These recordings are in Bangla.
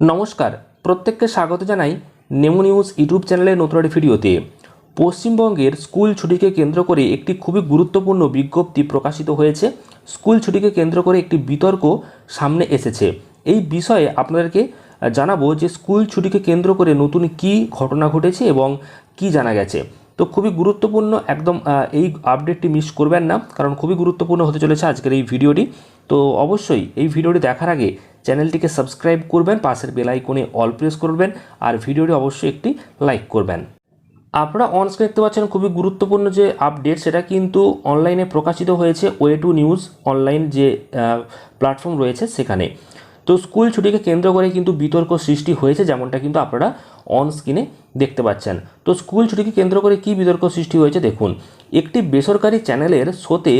নমস্কার, প্রত্যেককে স্বাগত জানাই নেমো নিউজ ইউটিউব চ্যানেলের নতুন একটি ভিডিওতে। পশ্চিমবঙ্গের স্কুল ছুটিকে কেন্দ্র করে একটি খুবই গুরুত্বপূর্ণ বিজ্ঞপ্তি প্রকাশিত হয়েছে। স্কুল ছুটিকে কেন্দ্র করে একটি বিতর্ক সামনে এসেছে। এই বিষয়ে আপনাদেরকে জানাব যে স্কুল ছুটিকে কেন্দ্র করে নতুন কি ঘটনা ঘটেছে এবং কি জানা গেছে। তো খুবই গুরুত্বপূর্ণ, একদম এই আপডেটটি মিস করবেন না, কারণ খুবই গুরুত্বপূর্ণ হতে চলেছে আজকের এই ভিডিওটি। তো অবশ্যই এই ভিডিওটি দেখার আগে চ্যানেলটিকে সাবস্ক্রাইব করবেন, পাশের বেল আইকনে অল প্রেস করবেন, আর ভিডিওটি অবশ্যই একটি লাইক করবেন। আপনারা অনস্ক্রিন দেখতে পাচ্ছেন খুবই গুরুত্বপূর্ণ যে আপডেট সেটা কিন্তু অনলাইনে প্রকাশিত হয়েছে ওয়ে টু নিউজ অনলাইন যে প্ল্যাটফর্ম রয়েছে সেখানে। তো স্কুল ছুটিকে কেন্দ্র করে কিন্তু বিতর্ক সৃষ্টি হয়েছে, যেমনটা কিন্তু আপনারা অন স্ক্রিনে দেখতে পাচ্ছেন। তো স্কুল ছুটিকে কেন্দ্র করে কি বিতর্ক সৃষ্টি হয়েছে দেখুন, একটি বেসরকারি চ্যানেলের শোতে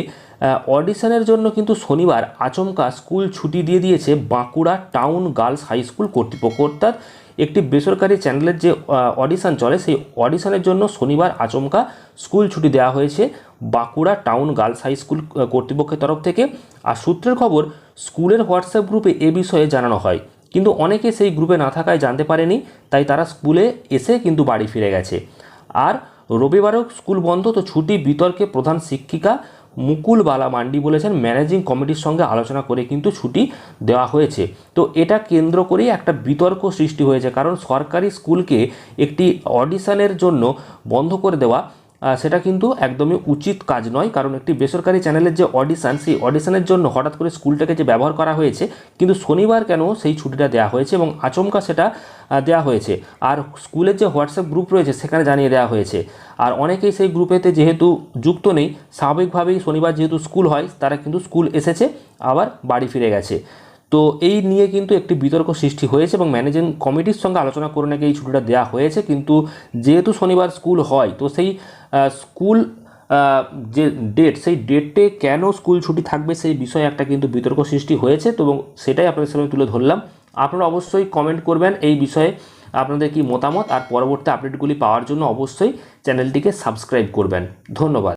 অডিশনের জন্য কিন্তু শনিবার আচমকা স্কুল ছুটি দিয়ে দিয়েছে Bankura town girls high school কর্তৃপক্ষ। অর্থাৎ একটি বেসরকারি চ্যানেলের যে অডিশন চলে, সেই অডিশনের জন্য শনিবার আচমকা স্কুল ছুটি দেওয়া হয়েছে Bankura town girls high school কর্তৃপক্ষের তরফ থেকে। আর সূত্রের খবর, স্কুলের হোয়াটসঅ্যাপ গ্রুপে এ বিষয়ে জানানো হয়। কিন্তু অনেকে সেই গ্রুপে না থাকায় জানতে পারেনি, তাই তারা স্কুলে এসে কিন্তু বাড়ি ফিরে গেছে। আর রবিবারেও স্কুল বন্ধ, তো ছুটি বিতর্কে প্রধান শিক্ষিকা মুকুল বালা মান্ডি বলেছেন ম্যানেজিং কমিটির সঙ্গে আলোচনা করে কিন্তু ছুটি দেওয়া হয়েছে। তো এটা কেন্দ্র করেই একটা বিতর্ক সৃষ্টি হয়েছে, কারণ সরকারি স্কুলকে একটি অডিশনের জন্য বন্ধ করে দেওয়া সেটা কিন্তু একদমই উচিত কাজ নয়, কারণ একটি বেসরকারি চ্যানেলের যে অডিশান সেই অডিশানের জন্য হঠাৎ করে স্কুলটাকে যে ব্যবহার করা হয়েছে, কিন্তু শনিবার কেন সেই ছুটিটা দেওয়া হয়েছে এবং আচমকা সেটা দেওয়া হয়েছে। আর স্কুলের যে হোয়াটসঅ্যাপ গ্রুপ রয়েছে, সেখানে জানিয়ে দেওয়া হয়েছে। আর অনেকেই সেই গ্রুপেতে যেহেতু যুক্ত নেই, স্বাভাবিকভাবেই শনিবার যেহেতু স্কুল হয়, তারা কিন্তু স্কুল এসেছে, আবার বাড়ি ফিরে গেছে। তো এই নিয়ে কিন্তু একটি বিতর্ক সৃষ্টি হয়েছে এবং ম্যানেজিং কমিটির সঙ্গে আলোচনা করে নাকি এই ছুটিটা দেওয়া হয়েছে। কিন্তু যেহেতু শনিবার স্কুল হয়, তো সেই স্কুল যে ডেট, সেই ডেটে কেন স্কুল ছুটি থাকবে সেই বিষয়ে একটা কিন্তু বিতর্ক সৃষ্টি হয়েছে তো এবং সেটাই আপনাদের সামনে তুলে ধরলাম। আপনারা অবশ্যই কমেন্ট করবেন এই বিষয়ে আপনাদের কি মতামত, আর পরবর্তী আপডেটগুলি পাওয়ার জন্য অবশ্যই চ্যানেলটিকে সাবস্ক্রাইব করবেন। ধন্যবাদ।